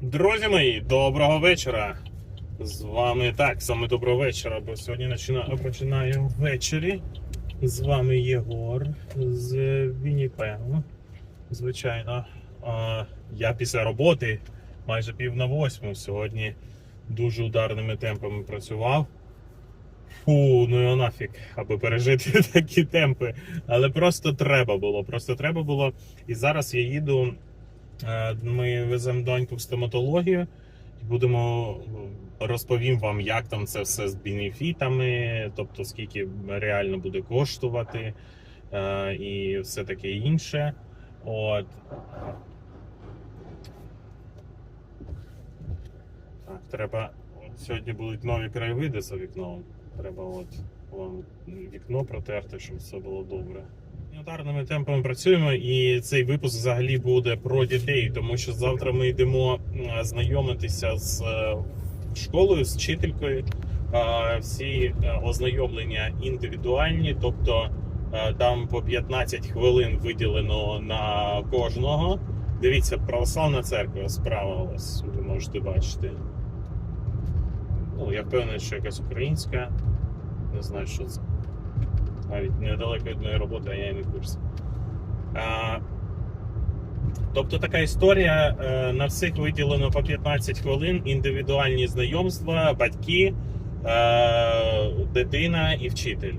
Друзі мої, доброго вечора. З вами так, саме доброго вечора, бо сьогодні почина- починаємо ввечері. З вами Єгор з Вінніпегу. Звичайно, я після роботи майже пів на восьму сьогодні дуже ударними темпами працював. Фу, ну його нафіг, аби пережити такі темпи. Але просто треба було. Просто треба було. І зараз я їду. Е, Ми веземо доньку в стоматологію. і Будемо розповім вам, як там це все з бенефітами, тобто скільки реально буде коштувати е, і все таке інше. От. Так, треба. От сьогодні будуть нові краєвиди за вікном. Треба от вам вікно протерти, щоб все було добре. Ударними темпами працюємо, і цей випуск взагалі буде про дітей, тому що завтра ми йдемо знайомитися з е, школою, з вчителькою. Всі е, ознайомлення індивідуальні, тобто е, там по 15 хвилин виділено на кожного. Дивіться, православна церква справа ось ви можете бачити. Ну, я впевнений, що якась українська. Не знаю, що це. Навіть недалеко від моєї роботи, а я і не в курсі. А, тобто така історія. е, На всіх виділено по 15 хвилин, індивідуальні знайомства, батьки, е, дитина і вчитель.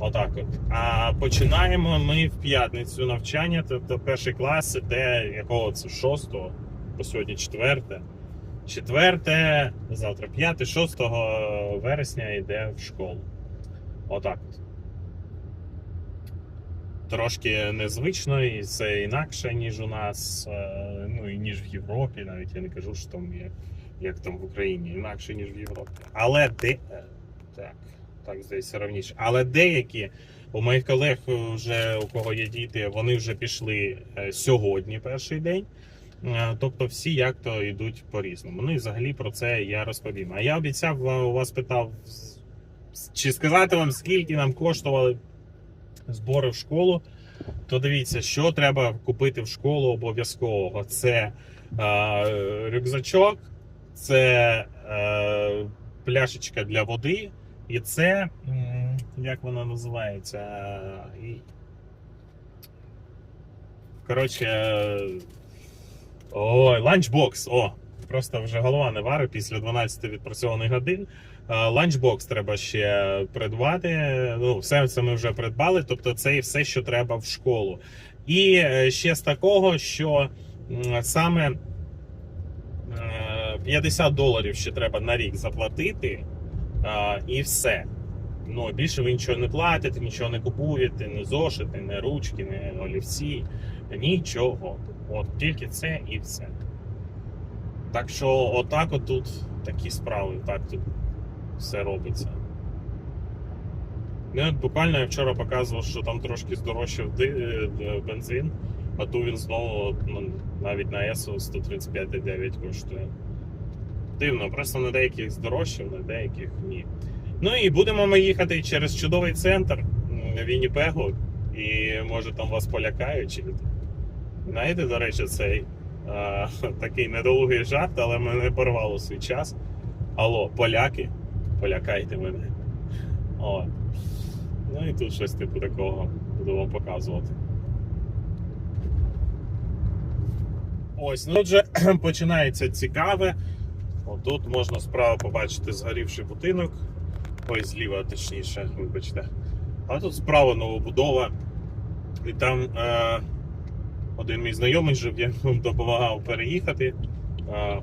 Отак от. А починаємо ми в п'ятницю навчання, тобто перший клас іде якого це шостого, по сьогодні четверте. Четверте, завтра п'яте, 6 вересня йде в школу. Отак от. Трошки незвично, і це інакше, ніж у нас, е, ну і ніж в Європі. Навіть я не кажу, що там як, як там в Україні, інакше, ніж в Європі. Але де. е, Так, так здається равніше. Але деякі у моїх колег, вже у кого є діти, вони вже пішли е, сьогодні перший день. Тобто всі як то йдуть по-різному. Ну і взагалі про це я розповім. А я обіцяв у вас питав, чи сказати вам, скільки нам коштували збори в школу. То дивіться, що треба купити в школу обов'язкового. Це е, рюкзачок, це е, пляшечка для води, і це як вона називається? Е, Коротше. е, Ой, ланчбокс. О, просто вже голова не варить після 12 відпрацьованих годин. Ланчбокс треба ще придбати. Ну, все це ми вже придбали. Тобто, це і все, що треба в школу. І е, ще з такого, що саме е, 50 доларів ще треба на рік заплатити, і все. Ну, більше ви нічого не платите, нічого не купуєте, не зошити, не ручки, не олівці, нічого. От тільки це і все. Так що, отак от тут такі справи, так тут все робиться. От буквально я вчора показував, що там трошки здорожчав ди- е, бензин, а тут він знову ну, навіть на ЕСО 135,9 коштує. Дивно, просто на деяких здорожчав, на деяких ні. Ну і будемо ми їхати через чудовий центр Вінніпегу, і може там вас полякають. Знаєте, до речі, цей а, такий недолугий жарт, але мене порвало свій час. Алло, поляки, полякайте мене. О. Ну і тут щось типу такого буду вам показувати. Ось, ну вже починається цікаве. Отут можна справа побачити згорівший будинок. Ой, зліва, точніше, вибачте. А тут справа новобудова. І там е, один мій знайомий жив, я допомагав переїхати. Е,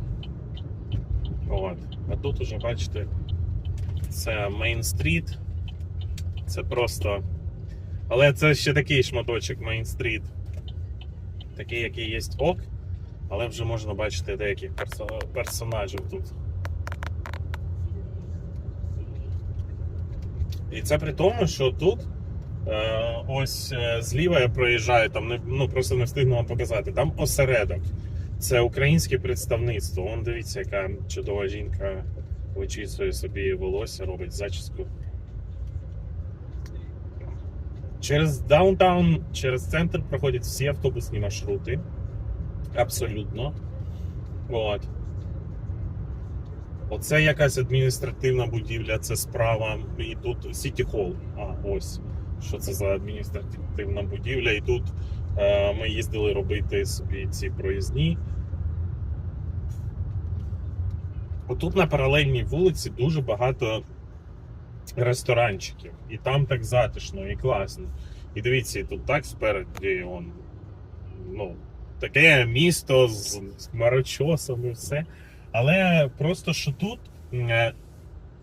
от. А тут уже бачите, це Мейн-стріт. Це просто. Але це ще такий шматочок Мейн-стріт. Такий, який є ок. Але вже можна бачити деяких персо- персонажів тут. І це при тому, що тут е, ось е, зліва я проїжджаю, там не, ну, просто не встигну вам показати. Там осередок. Це українське представництво. Вон дивіться, яка чудова жінка вичісує собі волосся, робить зачіску. Через даунтаун, через центр проходять всі автобусні маршрути. Абсолютно. От. Оце якась адміністративна будівля, це справа. І тут Сіті Холл. А, ось. Що це за адміністративна будівля? І тут е, ми їздили робити собі ці проїзні. Отут на паралельній вулиці дуже багато ресторанчиків. І там так затишно і класно. І дивіться, тут так спереді он, ну, таке місто з, хмарочосом все. Але просто що тут е,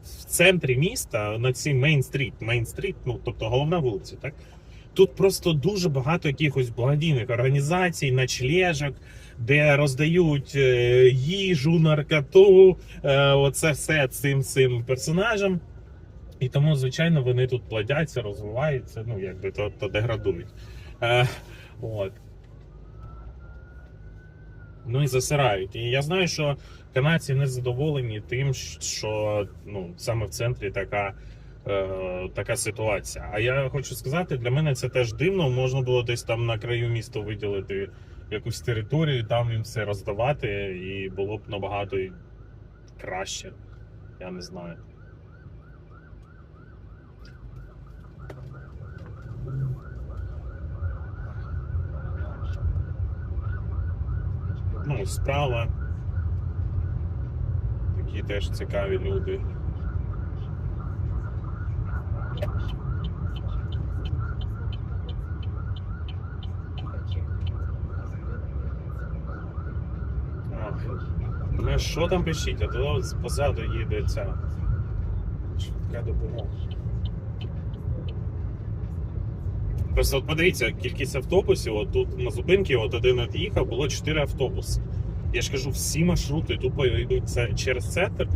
в центрі міста, на цій Мейн-стріт, Мейн-стріт, ну тобто головна вулиця, так? Тут просто дуже багато якихось благодійних організацій, ночлежок, де роздають е, їжу, наркоту, е, оце все цим цим персонажам. І тому, звичайно, вони тут плодяться, розвиваються, ну якби то, то деградують. Е, от. Ну і засирають. І я знаю, що канадці не задоволені тим, що ну, саме в центрі така, така ситуація. А я хочу сказати, для мене це теж дивно. Можна було десь там на краю міста виділити якусь територію, там їм все роздавати, і було б набагато краще. Я не знаю. Ну, справа. Такі теж цікаві люди. Ах. Ну, що там пишіть, а то позаду їде ця швидка допомога. Просто от подивіться, кількість автобусів, от тут на зупинці, от один від'їхав, було 4 автобуси. Я ж кажу, всі маршрути тупо йдуть через центр.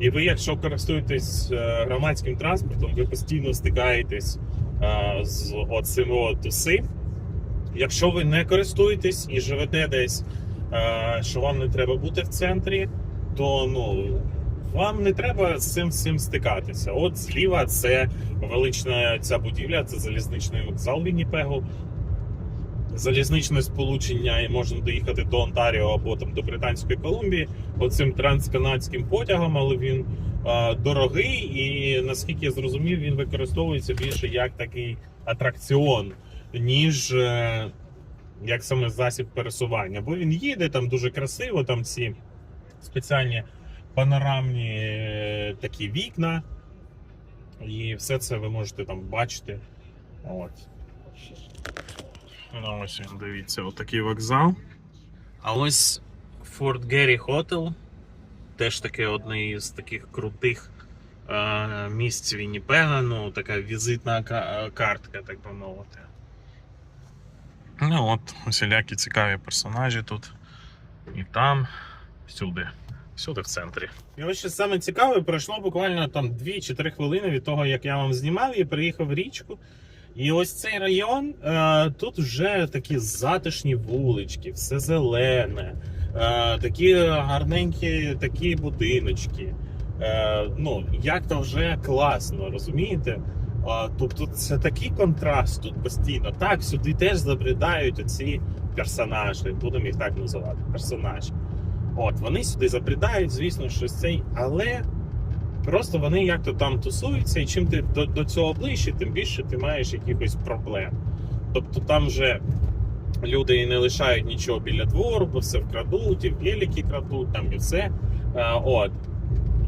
І ви, якщо користуєтесь е, громадським транспортом, ви постійно стикаєтесь е, з оцим от усім. Якщо ви не користуєтесь і живете десь, що вам не треба бути в центрі, то ну. Вам не треба з цим всім стикатися. От зліва це велична ця будівля, це залізничний вокзал Вінніпегу. Залізничне сполучення і можна доїхати до Онтаріо або там до Британської Колумбії оцим трансканадським потягом, але він е, дорогий і наскільки я зрозумів, він використовується більше як такий атракціон, ніж е, як саме засіб пересування. Бо він їде там дуже красиво, там ці спеціальні панорамні е, такі вікна, і все це ви можете там бачити. От. Ну, ось він, дивіться, отакий вокзал. А ось Форт Геррі Хотел. Теж таке одне із таких крутих е, місць Вінніпега, ну, така візитна картка, так би мовити. Ну от, усілякі цікаві персонажі тут. І там, всюди. Всюди в центрі. І ось що саме цікаве, пройшло буквально там 2 чи 3 хвилини від того, як я вам знімав і приїхав в річку. І ось цей район, е, тут вже такі затишні вулички, все зелене, е, такі гарненькі такі будиночки. Е, ну, як то вже класно, розумієте? Е, тобто це такий контраст тут постійно. Так, сюди теж забрідають оці персонажі, будемо їх так називати, персонажі. От, вони сюди забрідають, звісно, щось цей, але просто вони як-то там тусуються, і чим ти до, до цього ближче, тим більше ти маєш якихось проблем. Тобто там вже люди не лишають нічого біля двору, бо все вкрадуть, і велики крадуть, там і все. А, от.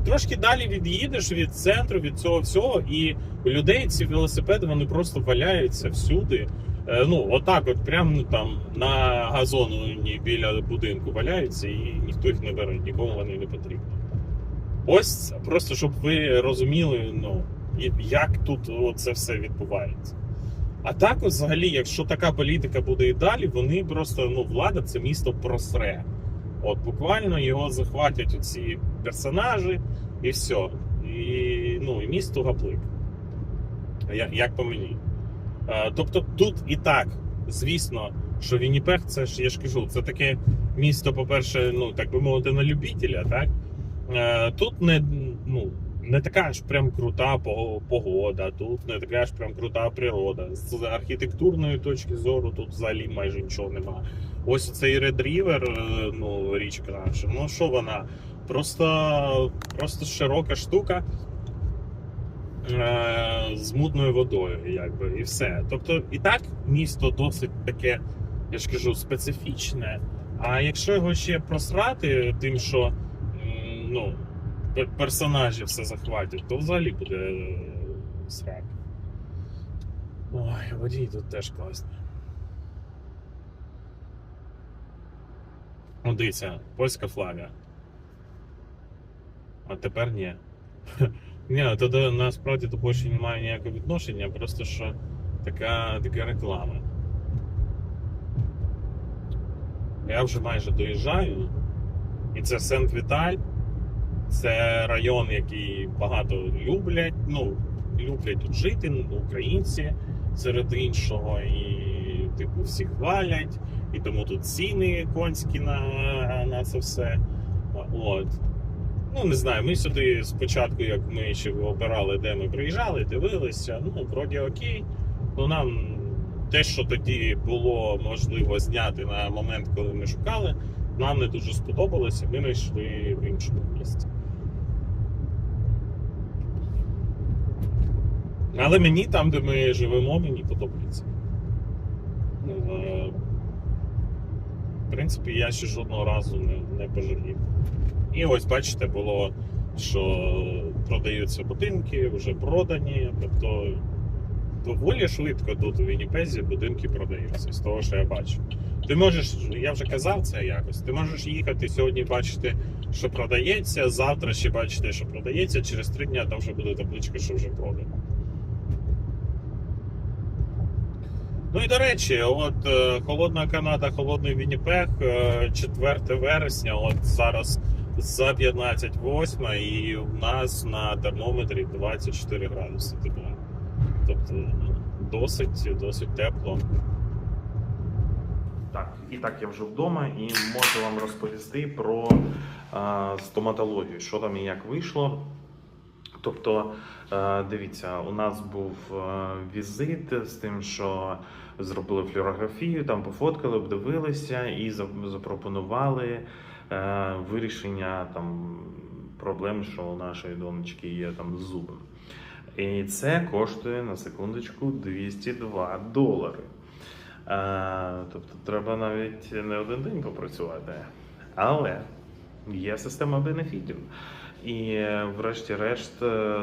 Трошки далі від'їдеш від центру, від цього всього, і у людей ці велосипеди вони просто валяються всюди. Е, Ну, отак, от прямо ну, там на газону біля будинку валяються, і ніхто їх не бере, нікому вони не потрібні. Ось просто щоб ви розуміли, ну як тут це все відбувається. А так, взагалі, якщо така політика буде і далі, вони просто ну, влада це місто просре. От буквально його захватять оці персонажі, і все. І, ну, і місто гаплик. Я- Як по мені. Е, Тобто тут і так, звісно, що Вінніпег, це ж я ж кажу, це таке місто, по-перше, ну так би мовити, на любителя, так? Е, Тут не, ну, не така ж прям крута погода, тут не така ж прям крута природа. З архітектурної точки зору тут взагалі майже нічого нема. Ось цей Red River, е, ну, річка наша, ну що вона? Просто, просто широка штука е, з мутною водою, якби, і все. Тобто, і так місто досить таке, я ж кажу, специфічне. А якщо його ще просрати тим, що ну, персонажі все захватять, то взагалі буде е, срак. Ой, водій тут теж класний. О, дивіться, польська флага. А тепер ні. Ні, то до, насправді до Польщі немає ніякого відношення, просто що така, така реклама. Я вже майже доїжджаю, і це Сент-Віталь. Це район, який багато люблять. Ну, люблять тут жити, ну, українці серед іншого, і типу всі хвалять, і тому тут ціни конські на, на це все. От. Ну, не знаю, ми сюди спочатку, як ми ще обирали, де ми приїжджали, дивилися, ну, вроді окей. Ну, нам те, що тоді було можливо зняти на момент, коли ми шукали, нам не дуже сподобалося, ми знайшли в іншому місці. Але мені там, де ми живемо, мені подобається. В принципі, я ще жодного разу не, не пожалів. І ось бачите, було, що продаються будинки, вже продані. Тобто доволі швидко тут у Вінніпезі будинки продаються, з того, що я бачу. Ти можеш, я вже казав це якось. Ти можеш їхати сьогодні, бачити, що продається, завтра ще бачити, що продається, через три дні там вже буде табличка, що вже продано. Ну і до речі, от е, холодна Канада, холодний Вінніпег, е, 4 вересня, от зараз за 15.08 і у нас на термометрі 24 градуси тепла. Тобто ну, досить, досить тепло. Так, і так я вже вдома і можу вам розповісти про е, стоматологію, що там і як вийшло. Тобто, е, дивіться, у нас був е, візит з тим, що зробили флюорографію, там пофоткали, обдивилися і запропонували е, вирішення там проблем, що у нашої донечки є там з. І це коштує на секундочку 202 долари. Тобто треба навіть не один день попрацювати. Але є система бенефітів. І врешті-решт,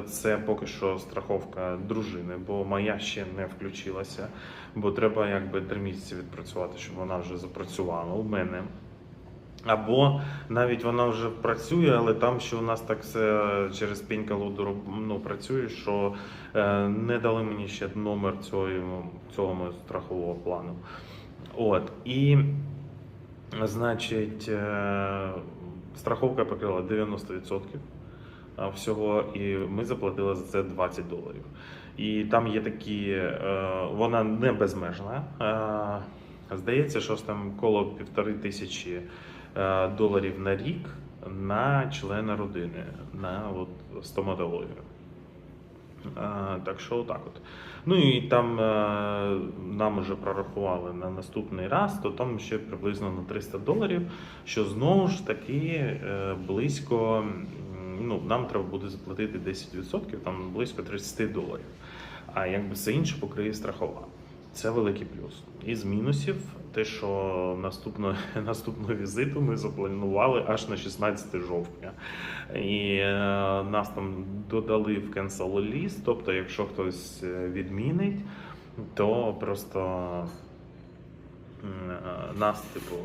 це поки що страховка дружини, бо моя ще не включилася, бо треба якби три місяці відпрацювати, щоб вона вже запрацювала у мене. Або навіть вона вже працює, але там ще у нас так все через пінь колоду ну, працює, що е, не дали мені ще номер цього, цього страхового плану. От. І, значить, е, страховка покрила 90% а, всього, і ми заплатили за це 20 доларів. І там є такі, е, вона не безмежна. Е, Здається, що там коло півтори тисячі е, доларів на рік на члена родини, на от, стоматологію. Так що отак от. Ну і там нам вже прорахували на наступний раз, то там ще приблизно на 300 доларів, що знову ж таки близько, ну, нам треба буде заплатити 10%, там близько 30 доларів. А якби все інше покриє страхова. Це великий плюс. Із мінусів, те, що наступного, наступного візиту ми запланували аж на 16 жовтня. І е, нас там додали в cancel list, тобто, якщо хтось е, відмінить, то просто е, нас, типу,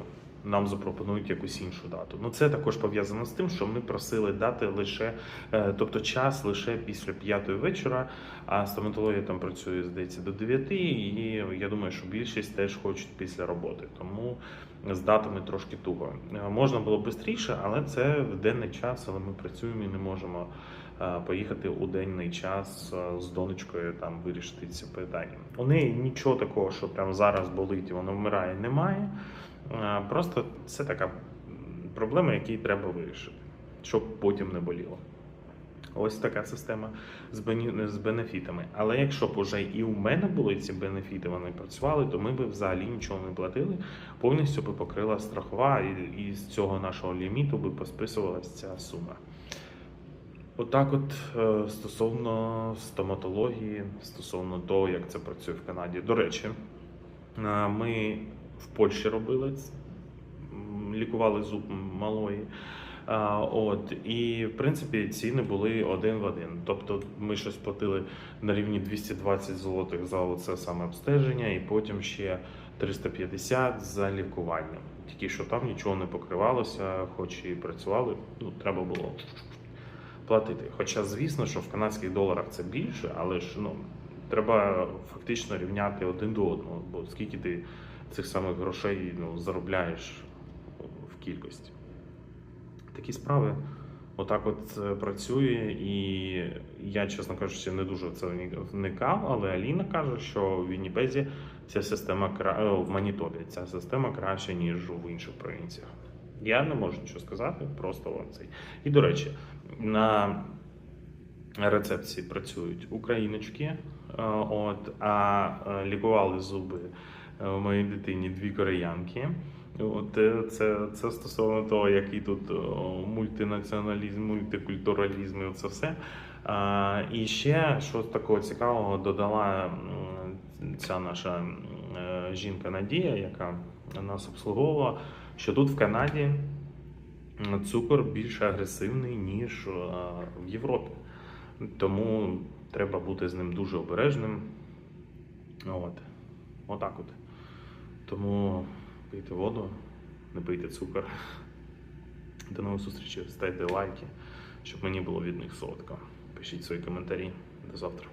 нам запропонують якусь іншу дату. Ну це також пов'язано з тим, що ми просили дати лише, е, тобто час лише після п'ятої вечора, а стоматологія там працює, здається, до 9, і я думаю, що більшість теж хочуть після роботи. Тому з датами трошки туго. Е, Можна було швидше, але це в денний час, але ми працюємо і не можемо е, поїхати у денний час з донечкою там вирішити ці питання. У неї нічого такого, що прямо зараз болить і вона вмирає, немає. Просто це така проблема, яку треба вирішити, щоб потім не боліло. Ось така система з, бенефітами. Але якщо б уже і у мене були ці бенефіти, вони працювали, то ми б взагалі нічого не платили. Повністю би покрила страхова, і, і з цього нашого ліміту би посписувалася ця сума. Отак, от е, стосовно стоматології, стосовно того, як це працює в Канаді. До речі, е, ми в Польщі робили це, лікували зуб малої. От, і в принципі ціни були один в один. Тобто ми щось платили на рівні 220 злотих за оце саме обстеження, і потім ще 350 за лікування. Тільки що там нічого не покривалося, хоч і працювали, ну треба було платити. Хоча, звісно, що в канадських доларах це більше, але ж ну треба фактично рівняти один до одного, бо скільки ти цих самих грошей ну, заробляєш в кількості. Такі справи. Отак от е, працює, і я, чесно кажучи, не дуже в це вникав, але Аліна каже, що в Вінніпезі ця система кра... е, в Манітобі ця система краща, ніж в інших провінціях. Я не можу нічого сказати, просто вам цей. І до речі, на рецепції працюють україночки, е, от, а лікували зуби е, моїй дитині дві кореянки. От е, це, це стосовно того, який тут мультинаціоналізм, мультикультуралізм і це все. І ще що такого цікавого додала ця наша е, жінка Надія, яка нас обслуговувала, що тут в Канаді цукор більш агресивний, ніж е, в Європі. Тому треба бути з ним дуже обережним. От. Отак от. Тому пийте воду, не пийте цукор. До нових зустрічей, ставте лайки, щоб мені було від них солодко. Пишіть свої коментарі. До завтра.